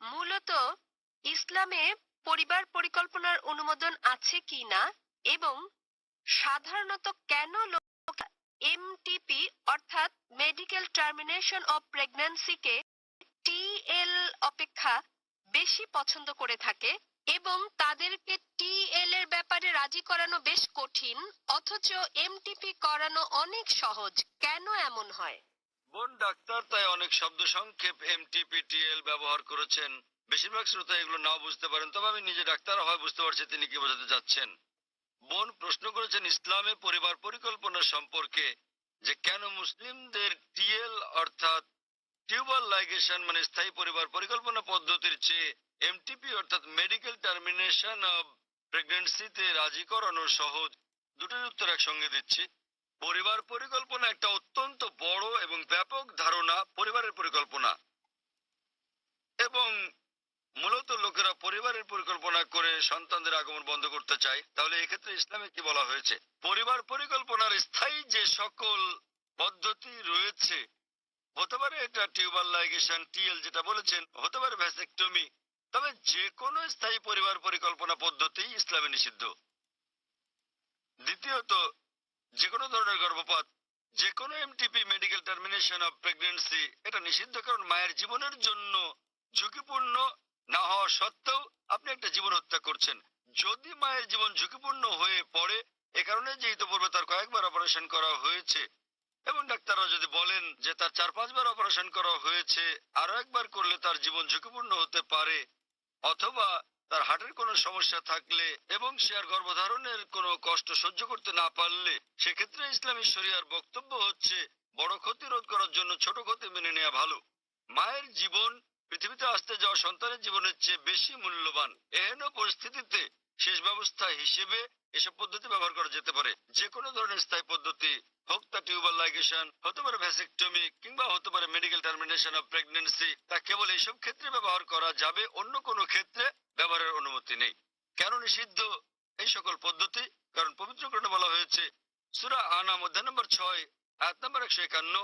মূলত ইসলামে পরিবার পরিকল্পনার অনুমোদন আছে কিনা এবং সাধারণত কেন লোক এমটিপি অর্থাৎ মেডিকেল টার্মিনেশন অফ প্রেগন্যান্সিকে টিএল অপেক্ষা বেশি পছন্দ করে থাকে এবং তাদেরকে টিএল এর ব্যাপারে রাজি করানো বেশ কঠিন, অথচ এমটিপি করানো অনেক সহজ। কেন এমন হয়? বোন ডাক্তার তাই অনেক শব্দ সংক্ষেপ এমটিপিটিএল ব্যবহার করেছেন? বেশিরভাগ শ্রোতা এগুলো নাও বুঝতে পারেন, তবে আমি নিজে ডাক্তার হয় বুঝতে পারছি তিনি কি বোঝাতে চাচ্ছেন। বোন প্রশ্ন করেছেন, ইসলামে পরিবার পরিকল্পনা সম্পর্কে, যে কেন মুসলিমদের টিএল অর্থাৎ টিউবার লাইগেশন মানে স্থায়ী পরিবার পরিকল্পনা পদ্ধতির চেয়ে এমটিপি অর্থাৎ মেডিকেল টার্মিনেশন অব প্রেগনেন্সিতে রাজি করানো সহজ। দুটোর উত্তর একসঙ্গে দিচ্ছি। পরিবার পরিকল্পনা একটা অত্যন্ত বড় এবং ব্যাপক ধারণা পরিবারের পরিকল্পনা। এবং মূলত লোকেরা পরিবারের পরিকল্পনা করে সন্তানদের আগমন বন্ধ করতে চায়, তাহলে এক্ষেত্রে ইসলামে কি বলা হয়েছে? পরিবার পরিকল্পনার স্থায়ী যে সকল পদ্ধতি রয়েছে, হতে পারে এটা টিউবার লাইগেশন, টিএল যেটা বলেছেন, হতে পারে ভ্যাসেক্টমি, তবে যে কোনো স্থায়ী পরিবার পরিকল্পনা পদ্ধতি ইসলামে নিষিদ্ধ। দ্বিতীয়ত যে কোনো ধরনের গর্ভপাত যে কোনো MTP medical termination of pregnancy এটা নিষিদ্ধ কারণ মায়ের জীবনের জন্য ঝুঁকিপূর্ণ না হওয়া সত্ত্বেও আপনি একটা জীবন হত্যা করছেন। যদি মায়ের জীবন ঝুঁকিপূর্ণ হয়ে পড়ে, এ কারণে যে ইতপূর্বে তার কয়েকবার অপারেশন করা হয়েছে, এবং ডাক্তাররা যদি বলেন যে তার চার পাঁচবার অপারেশন করা হয়েছে আরও একবার করলে তার জীবন ঝুঁকিপূর্ণ হতে পারে, অথবা তার হার্টের কোনো সমস্যা থাকলে এবং সে আর গর্ভধারণের কোনো কষ্ট সহ্য করতে না পারলে, সেক্ষেত্রে ইসলামী শরিয়ার বক্তব্য হচ্ছে, বড় ক্ষতি রোধ করার জন্য ছোট ক্ষতি মেনে নেওয়া ভালো। মায়ের জীবন, পৃথিবীতে আসতে যাওয়া সন্তানের জীবনের চেয়ে বেশি মূল্যবান। এহেন পরিস্থিতিতে শেষ ব্যবস্থা হিসেবে এসব পদ্ধতি ব্যবহার করা যেতে পারে। যে কোনো ধরনের স্থায়ী পদ্ধতি হোক তা টিউবার লাইগেশন হতে পারে ভ্যাসেক্টমি কিংবা হতে পারে মেডিকেল টার্মিনেশন অফ প্রেগনেন্সি তা কেবল এইসব ক্ষেত্রে ব্যবহার করা যাবে, অন্য কোনো ক্ষেত্রে ব্যবহারের অনুমতি নেই। কেন নিষিদ্ধ এই সকল পদ্ধতি? কারণ পবিত্রকরণে বলা হয়েছে, সুরা আনা মধ্যে নম্বর ছয়, আয়াত নম্বর একশো একান্ন,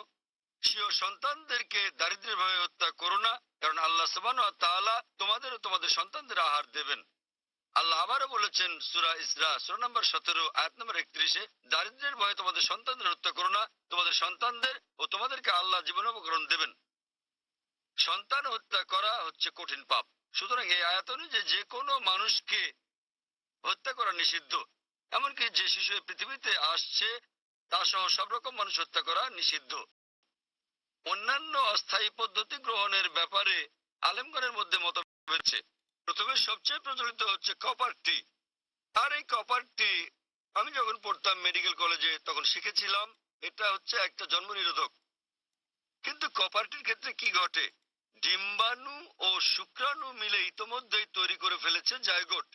স্বীয় সন্তানদেরকে দারিদ্র্যের ভাবে হত্যা করো না, কারণ আল্লাহ সবান তোমাদের ও তোমাদের সন্তানদের আহার দেবেন। আল্লাহ আবারও বলেছেন, সুরা ইসরা, সুরা নম্বর সতেরো, আয়াত নম্বর একত্রিশে দারিদ্র্যের ভয়ে তোমাদের সন্তানদের হত্যা করো না, তোমাদের সন্তানদের ও তোমাদেরকে আল্লাহ জীবনোপকরণ দেবেন। সন্তান হত্যা করা হচ্ছে কঠিন পাপ। সুতরাং এই আয়াত অনুযায়ী যে কোনো মানুষকে হত্যা করা নিষিদ্ধ। এমনকি যে শিশু পৃথিবীতে আসছে তা সহ সব রকম মানুষ হত্যা করা নিষিদ্ধ। অন্যান্য অস্থায়ী পদ্ধতি গ্রহণের ব্যাপারে আলেমগণের মধ্যে মতভেদ হয়েছে প্রথমে সবচেয়ে প্রচলিত হচ্ছে কপার টি আর এই কপার টি আমি যখন পড়তাম মেডিকেল কলেজে তখন শিখেছিলাম, এটা হচ্ছে একটা জন্ম নিরোধক কিন্তু কপারটির ক্ষেত্রে কি ঘটে? ডিম্বাণু ও শুক্রাণু মিলে ইতোমধ্যেই তৈরি করে ফেলেছে জায়গোট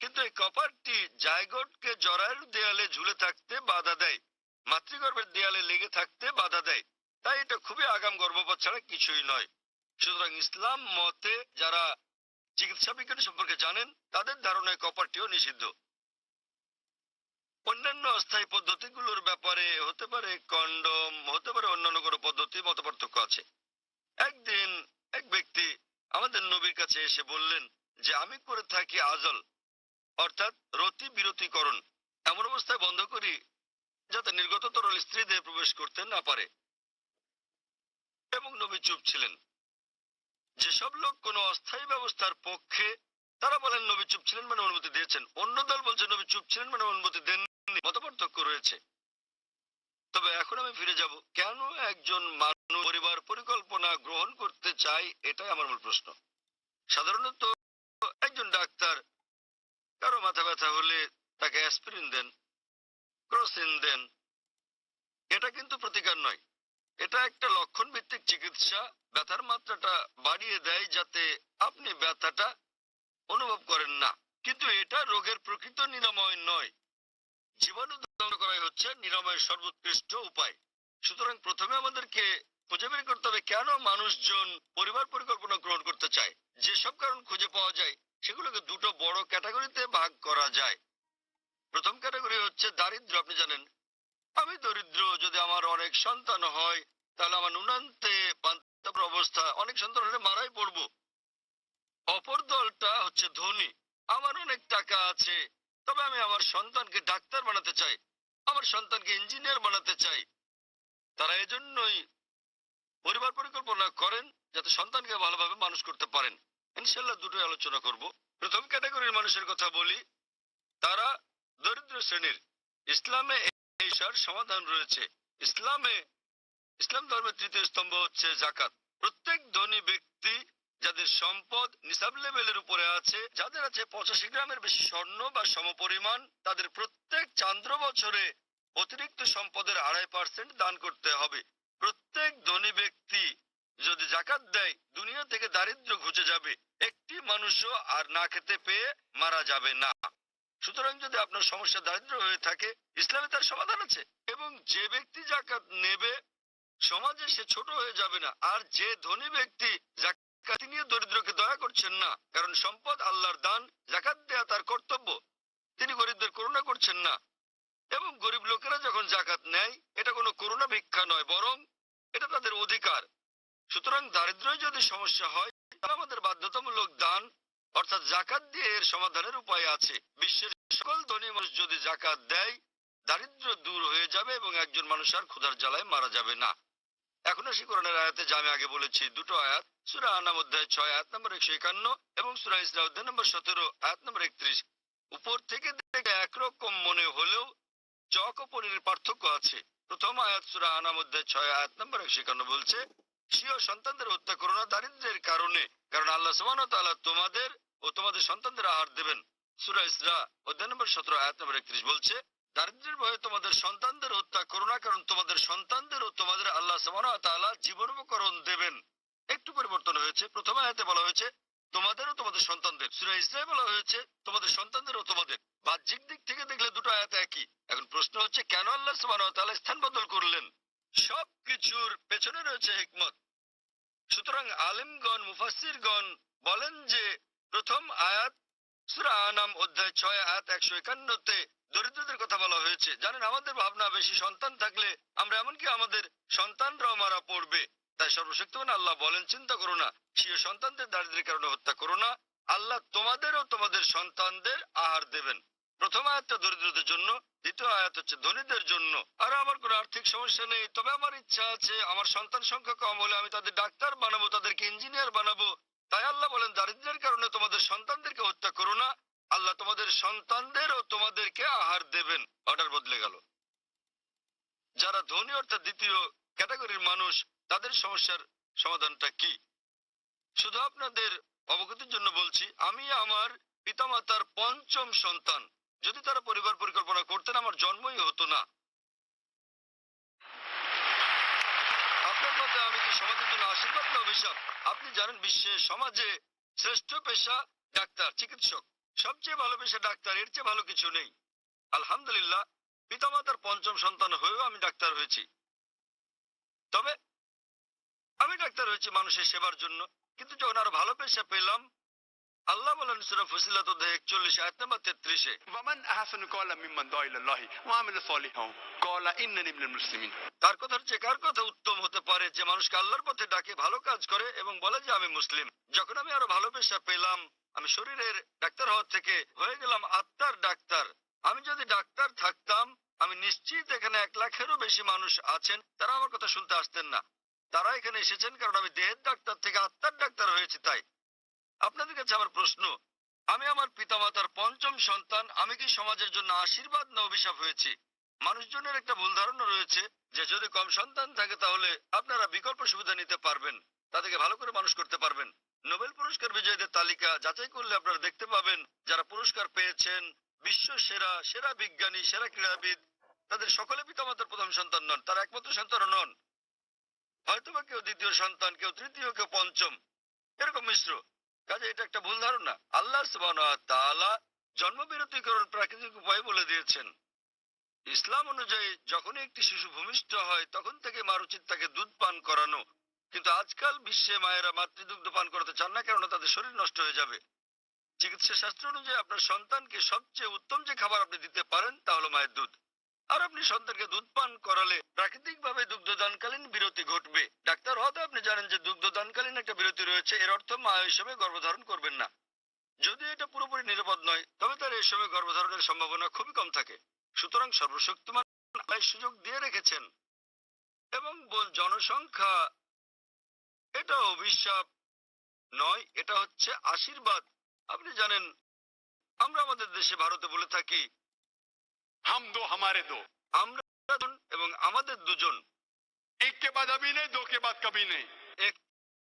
কিন্তু এই কপারটি জায়গোটকে জরায়ুর দেয়ালে ঝুলে থাকতে বাধা দেয়। মাতৃগর্ভের দেয়ালে লেগে থাকতে বাধা দেয়। তাই এটা খুবই আগাম গর্ভপাত ছাড়া কিছুই নয়। সুতরাং ইসলাম মতে যারা চিকিৎসা বিজ্ঞান সম্পর্কে জানেন, তাদের ধারণায় কপারটিও নিষিদ্ধ। অন্যান্য অস্থায়ী পদ্ধতিগুলোর ব্যাপারে হতে পারে কন্ডম, হতে পারে অন্যান্য কোনো পদ্ধতি, মত আছে। একদিন এক ব্যক্তি আমাদের নবীর কাছে এসে বললেন যে, আমি করে থাকি আজল, অর্থাৎ রতি বিরতিকরণ। এমন অবস্থায় বন্ধ করি যাতে নির্গত তরল স্ত্রীদের প্রবেশ করতে না পারে। এবং নবী চুপ ছিলেন। যেসব লোক কোনো অস্থায়ী ব্যবস্থার পক্ষে, তারা বলেন নবী চুপ ছিলেন মানে অনুমতি দিয়েছেন। অন্য দল বলছে নবী চুপ ছিলেন মানে অনুমতি দেননি। মতপার্থক্য রয়েছে। তবে এখন আমি ফিরে যাব। কেন একজন মানুষ পরিবার পরিকল্পনা গ্রহণ করতে চায়? এটাই আমার মূল প্রশ্ন। সাধারণত একজন ডাক্তার কারও মাথা ব্যথা হলে তাকে অ্যাসপিরিন দেন, ক্রসিন দেন। এটা কিন্তু প্রতিকার নয়। এটা একটা লক্ষণ ভিত্তিক চিকিৎসা। ব্যথার মাত্রাটা বাড়িয়ে দেয় যাতে আপনি ব্যথাটা অনুভব করেন না। কিন্তু এটা রোগের প্রকৃত নিরাময় নয়। জীবাণু ধ্বংস করাই হচ্ছে নিরাময়ের সর্বোৎকৃষ্ট উপায়। সুতরাং প্রথমে আমাদেরকে খুঁজে বের করতে হবে কেন মানুষজন পরিবার পরিকল্পনা গ্রহণ করতে চায়। যেসব কারণ খুঁজে পাওয়া যায়, সেগুলোকে দুটো বড় ক্যাটাগরিতে ভাগ করা যায়। প্রথম ক্যাটাগরি হচ্ছে দারিদ্র আপনি জানেন। আমি দরিদ্র, যদি আমার অনেক সন্তান হয়, তাহলে আমার নুনান্তে অবস্থা, অনেক সন্তান হলে মারাই পড়ব। অপর দলটা হচ্ছে ধনী। আমার অনেক টাকা আছে, তবে আমি আমার সন্তানকে ডাক্তার বানাতে চাই, আমার সন্তানকে ইঞ্জিনিয়ার বানাতে চাই। তারা এজন্যই পরিবার পরিকল্পনা করেন, যাতে সন্তানকে ভালোভাবে মানুষ করতে পারেন। ইনশাল্লাহ দুটোই আলোচনা করব। প্রথম ক্যাটাগরির মানুষের কথা বলি, তারা দরিদ্র শ্রেণির। ইসলামে সার সমাধান রয়েছে। ইসলামে, ইসলাম ধর্মের তৃতীয় স্তম্ভ হচ্ছে জাকাত প্রত্যেক ধনী ব্যক্তি যাদের সম্পদ নিসাব লেভেলের উপরে আছে, যাদের আছে পঁচাশি গ্রামের বেশি স্বর্ণ বা সমপরিমাণ, তাদের প্রত্যেক চান্দ্র বছরে অতিরিক্ত সম্পদের আড়াই পার্সেন্ট দান করতে হবে। প্রত্যেক ধনী ব্যক্তি যদি জাকাত দেয়, দুনিয়া থেকে দারিদ্র ঘুচে যাবে। একটি মানুষও আর না খেতে পেয়ে মারা যাবে না। সুতরাং যদি আপনার সমস্যা দারিদ্র হয়ে থাকে, ইসলামে তার সমাধান আছে। এবং যে ব্যক্তি জাকাত নেবে, সমাজে সে ছোট হয়ে যাবে না। আর যে ধনী ব্যক্তি জাকাত নিয়ে দরিদ্রকে দয়া করছেন না, কারণ সম্পদ আল্লাহর দান জাকাত দেয়া তার কর্তব্য, তিনি গরিবদের করুণা করছেন না। এবং গরিব লোকেরা যখন জাকাত নেয়, এটা কোনো করুণা ভিক্ষা নয়, বরং এটা তাদের অধিকার। সুতরাং দারিদ্রই যদি সমস্যা হয় আমাদের বাধ্যতামূলক দান অর্থাৎ জাকাত দিয়ে এর সমাধানের উপায় আছে। বিশ্বের সকল ধনী মানুষ যদি জাকাত দেয়, দারিদ্র দূর হয়ে যাবে এবং একজন মানুষ আর ক্ষুধার জ্বালায় মারা যাবে না। এখন আসি কোরআনের আয়াতে, যা আমি আগে বলেছি। দুটো আয়াত, সুরা আনাম অধ্যায় ছয়, আয়াত নম্বর একশো একান্ন এবং সুরা ইসরা অধ্যায় নম্বর সতেরো, আয়াত নম্বর একত্রিশ। উপর থেকে দেখে একরকম মনে হলেও চক ও পনিরের পার্থক্য আছে। প্রথম আয়াত, সুরা আনাম অধ্যায় ছয়, আয়াত নম্বর একশো একান্ন বলছে স্বীয় সন্তানদের হত্যা করো না দারিদ্রের কারণে। কারণ আল্লাহ ওয়া তোমাদের ও তোমাদের সন্তানদের আহার দেবেন। সূরা ইসরা, অধ্যায় নম্বর 17 আয়াত নম্বর 31 বলছে, দারিদ্রের ভয়ে তোমাদের সন্তানদের ও তোমাদের বাহ্যিক দিক থেকে দেখলে দুটো আয়াত একই। এখন প্রশ্ন হচ্ছে, কেন আল্লাহ তাআলা স্থান বদল করলেন? সবকিছুর পেছনে রয়েছে হিকমত। সুতরাং আলিমগণ মুফাসিরগণ বলেন যে, প্রথম আয়াত, সূরা আনাম অধ্যায় ছয়, আয়াত একশো একান্নতে দরিদ্রদের কথা বলা হয়েছে। জানেন, আমাদের ভাবনা বেশি সন্তান থাকলে আমরা এমনকি আমাদের সন্তানরাও মারা পড়বে। তাই সর্বশক্তিমান আল্লাহ বলেন, চিন্তা করো না, স্বীয় সন্তানদের দারিদ্রের কারণে হত্যা করো না। আল্লাহ তোমাদের ও তোমাদের সন্তানদের আহার দেবেন। প্রথম আয়াতটা দরিদ্রদের জন্য, দ্বিতীয় আয়াত হচ্ছে ধনীদের জন্য। আর আমার কোনো আর্থিক সমস্যা নেই, তবে আমার ইচ্ছা আছে, আমার সন্তান সংখ্যা কম হলে আমি তাদের ডাক্তার বানাবো, তাদেরকে ইঞ্জিনিয়ার বানাবো। তাই আল্লাহ বলেন, দারিদ্রের কারণে তোমাদের সন্তানদেরকে হত্যা করো না, আল্লাহ তোমাদের সন্তানদেরও তোমাদেরকে আহার দেবেন। অর্ডার বদলে গেল। যারা ধনী অর্থাৎ দ্বিতীয় ক্যাটাগরির মানুষ, তাদের সমস্যার সমাধানটা কি? শুধু আপনাদের অবগতির জন্য বলছি, আমি আমার পিতামাতার পঞ্চম সন্তান। যদি তারা পরিবার পরিকল্পনা করতেন, আমার জন্মই হতো না। আপনার আমি কি সমাজের জন্য আশীর্বাদ না, অভিশাপ? আপনি জানেন, বিশ্বে সমাজে শ্রেষ্ঠ পেশা ডাক্তার, চিকিৎসক। সবচেয়ে ভালো পেশা ডাক্তার, এর চেয়ে ভালো কিছু নেই। আলহামদুলিল্লাহ, পিতামাতার পঞ্চম সন্তান হয়েও আমি ডাক্তার হয়েছি। তবে আমি ডাক্তার হয়েছি মানুষের সেবার জন্য। কিন্তু যখন আরও ভালো পেশা পেলাম আল্লাহ বলেন সূরা ফুসিলাত অধ্যায় 41 আয়াত নম্বর 33 ওয়ামান আহসানু ক্বালা মিম্মান দাআ ওয়া আমিলা সালিহাও ক্বালা ইন্নানি মিনাল মুসলিমিন। তার কথার যে কার কথা উত্তম হতে পারে যে মানুষকে আল্লাহর পথে ডাকে, ভালো কাজ করে এবং বলে যে আমি মুসলিম? যখন আমি আরও ভালো পেলাম, আমি শরীরের ডাক্তার হওয়ার থেকে হয়ে গেলাম আত্মার ডাক্তার। আমি যদি ডাক্তার থাকতাম, আমি নিশ্চিত এখানে এক লাখেরও বেশি মানুষ আছেন, তারা আমার কথা শুনতে আসতেন না। তারা এখানে এসেছেন কারণ আমি দেহের ডাক্তার থেকে আত্মার ডাক্তার হয়েছে, তাই। আপনাদের কাছে আমার প্রশ্ন, আমি আমার পিতামাতার পঞ্চম সন্তান, আমি কি সমাজের জন্য আশীর্বাদ না অভিশাপ হয়েছি? মানুষজনের একটা ভুল ধারণা রয়েছে যে যদি কম সন্তান থাকে তাহলে আপনারা বিকল্প সুবিধা নিতে পারবেন, তাদেরকে ভালো করে মানুষ করতে পারবেন। নোবেল পুরস্কার বিজয়ীদের তালিকা যাচাই করলে আপনারা দেখতে পাবেন, যারা পুরস্কার পেয়েছেন, বিশ্ব সেরা সেরা বিজ্ঞানী, সেরা ক্রীড়াবিদ, তাদের সকলে পিতামাতার প্রথম সন্তান নন, তারা একমাত্র সন্তান নন। হয়তোবা কেউ দ্বিতীয় সন্তান, কেউ তৃতীয়, কেউ পঞ্চম। এরকম মিশ্র। কাজে এটা একটা ভুল ধারণা। আল্লাহ জন্মবিরতিকরণ প্রাকৃতিক উপায় বলে দিয়েছেন। ইসলাম অনুযায়ী যখনই একটি শিশু ভূমিষ্ঠ হয়, তখন থেকে মার উচিত তাকে দুধ পান করানো। কিন্তু আজকাল বিশ্বে মায়েরা মাতৃদুগ্ধ পান করাতে চান না, কেননা তাদের শরীর নষ্ট হয়ে যাবে। চিকিৎসা শাস্ত্র অনুযায়ী আপনার সন্তানকে সবচেয়ে উত্তম যে খাবার আপনি দিতে পারেন, তা হলো মায়ের দুধ। আর আপনি সন্তানকে দুধ পান করালে প্রাকৃতিকভাবে দুগ্ধদানকালীন বিরতি ঘটবে। ডাক্তার হয়তো আপনি জানেন যে দুগ্ধদানকালীন একটা বিরতি রয়েছে, এর অর্থ মা হিসেবে গর্ভধারণ করবেন না। যদি এটা পুরোপুরি নিরাপদ নয়, তবে তার এই সময় গর্ভধারণের সম্ভাবনা খুবই কম থাকে। সুতরাং সর্বশক্তিমান সুযোগ দিয়ে রেখেছেন। এবং জনসংখ্যা, এটা অভিশাপ নয়, এটা হচ্ছে আশীর্বাদ। আপনি জানেন, আমরা আমাদের দেশে ভারতে বলে থাকি হাম দো, হামারে দো। আমরা এবং আমাদের দুজন। এক বাদ আমি নেই দো বাদ কবি নেই।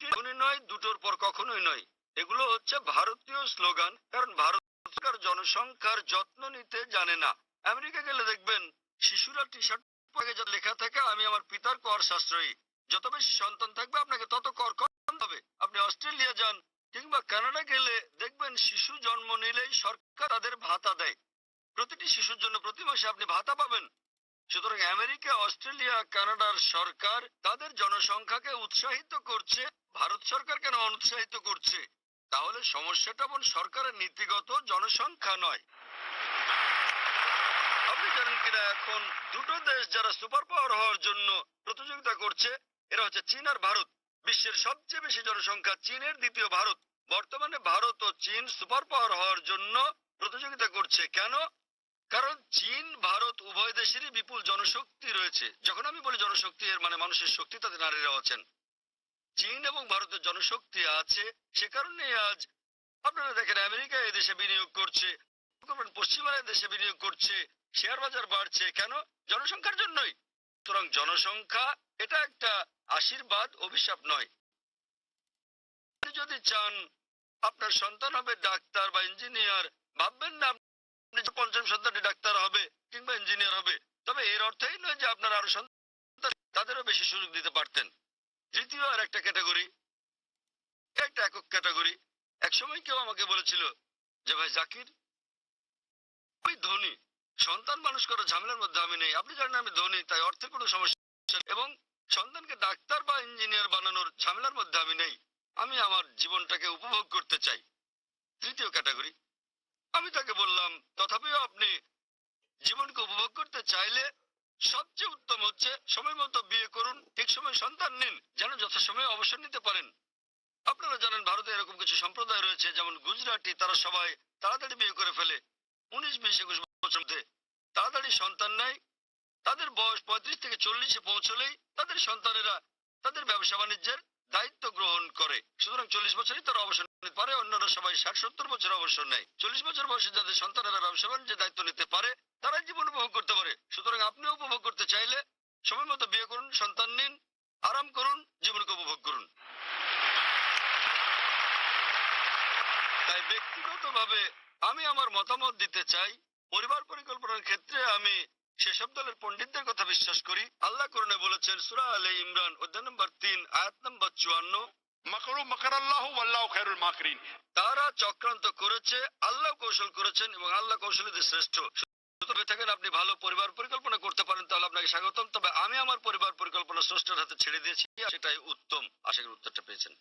কখনোই নয়, দুটোর পর কখনোই নয়। এগুলো হচ্ছে ভারতীয় স্লোগান, কারণ ভারত সরকার জনসংখ্যার যত্ন নিতে জানে না। আমেরিকা গেলে দেখবেন, শিশুরা টি শার্ট পরে যা লেখা থাকে, আমি আমার পিতার কর সাশ্রয়ী। যত বেশি সন্তান থাকবে, আপনাকে তত কর কম হবে। আপনি অস্ট্রেলিয়া যান কিংবা কানাডা গেলে দেখবেন শিশু জন্ম নিলেই সরকার তাদের ভাতা দেয়। প্রতিটি শিশুর জন্য প্রতি মাসে আপনি ভাতা পাবেন। সুতরাং আমেরিকা, অস্ট্রেলিয়া, কানাডার সরকার তাদের জনসংখ্যাকে উৎসাহিত করছে, ভারত সরকার কেন অনুৎসাহিত করছে। তাহলে সমস্যাটা বোন সরকারের নীতিগত জনসংখ্যা নয়। আপনি জানেন কিনা, এখন দুটো দেশ যারা সুপার পাওয়ার হওয়ার জন্য প্রতিযোগিতা করছে, এরা হচ্ছে চীন আর ভারত। বিশ্বের সবচেয়ে বেশি জনসংখ্যা চীনের দ্বিতীয় ভারত। বর্তমানে ভারত ও চীন সুপার পাওয়ার হওয়ার জন্য প্রতিযোগিতা করছে। কেন? কারণ চীন, ভারত উভয় দেশেরই বিপুল জনশক্তি রয়েছে। যখন আমি বলি জনশক্তি, এর মানে মানুষের শক্তি তাতে নারীরাও আছেন। চীন এবং ভারতের জনশক্তি আছে সে কারণে আজ আপনারা দেখেন, আমেরিকা দেশে বিনিয়োগ করছে পশ্চিমারা দেশে বিনিয়োগ করছে, শেয়ার বাজার বাড়ছে। কেন? জনসংখ্যার জন্যই। সুতরাং জনসংখ্যা এটা একটা আশীর্বাদ, অভিশাপ নয়। যদি চান, আপনার সন্তান হবে ডাক্তার বা ইঞ্জিনিয়ার, ভাববেন না আপনি পঞ্চম সন্তানটি ডাক্তার হবে কিংবা ইঞ্জিনিয়ার হবে। তবে এর অর্থই নয় যে আপনার আরও সন্তান তাদেরও বেশি সুযোগ দিতে পারতেন। তৃতীয় আর একটা ক্যাটাগরি একটা একক ক্যাটাগরি একসময় কেউ আমাকে বলেছিল যে, ভাই জাকির, আমি ধনী, সন্তান মানুষ করার ঝামেলার মধ্যে আমি নেই। আপনি জানেন আমি ধনী, তাই অর্থে কোনো সমস্যা এবং সন্তানকে ডাক্তার বা ইঞ্জিনিয়ার বানানোর ঝামেলার মধ্যে আমি নেই। আমি আমার জীবনটাকে উপভোগ করতে চাই। তৃতীয় ক্যাটাগরি আমি তাকে বললাম, তথাপিও আপনি জীবনকে উপভোগ করতে চাইলে সবচেয়ে উত্তম হচ্ছে সময় মতো বিয়ে করুন, ঠিক সময় সন্তান নিন, যেন যথাসময়ে অবসর নিতে পারেন। আপনারা জানেন ভারতে এরকম কিছু সম্প্রদায় রয়েছে, যেমন গুজরাটি, তারা সবাই তাড়াতাড়ি বিয়ে করে ফেলে। উনিশ, বিশ, একুশ বছর মধ্যে তাড়াতাড়ি সন্তান নেয়। তাদের বয়স পঁয়ত্রিশ থেকে চল্লিশে পৌঁছলেই তাদের সন্তানেরা তাদের ব্যবসা বাণিজ্যের দায়িত্ব গ্রহণ করে। সুতরাং চল্লিশ বছরই তারা অবসর নিতে পারে, অন্যরা সবাই ষাট, সত্তর বছর অবসর নেয়। চল্লিশ বছর বয়সে যাদের সন্তানেরা ব্যবসা বাণিজ্যের দায়িত্ব নিতে পারে তারা জীবন উপভোগ করতে পারে। সুতরাং আপনিও উপভোগ করতে চাইলে সময় মতো বিয়ে করুন, সন্তান নিন, আরাম করুন, জীবনকে উপভোগ করুন। তাই ব্যক্তিগতভাবে আমি আমার মতামত দিতে চাই, পরিবার পরিকল্পনার ক্ষেত্রে আমি সেসব দলের পন্ডিতদের কথা বিশ্বাস করি। আল্লাহ করণে বলেছেন সুরা আলে ইমরান অধ্যায় নম্বর তিন আয়াত নম্বর চুয়ান্ন। মাকরু মাকার আল্লাহ আল্লাহ মাকরিন। তারা চক্রান্ত করেছে আল্লাহ কৌশল করেছেন এবং আল্লাহ কৌশলীদের শ্রেষ্ঠ। তবে থাকেন আপনি ভালো পরিবার পরিকল্পনা করতে পারেন তাহলে আপনাকে স্বাগতম। তবে আমি আমার পরিবার পরিকল্পনা স্রষ্টার হাতে ছেড়ে দিয়েছি সেটাই উত্তম। আশা করি উত্তরটা পেয়েছেন।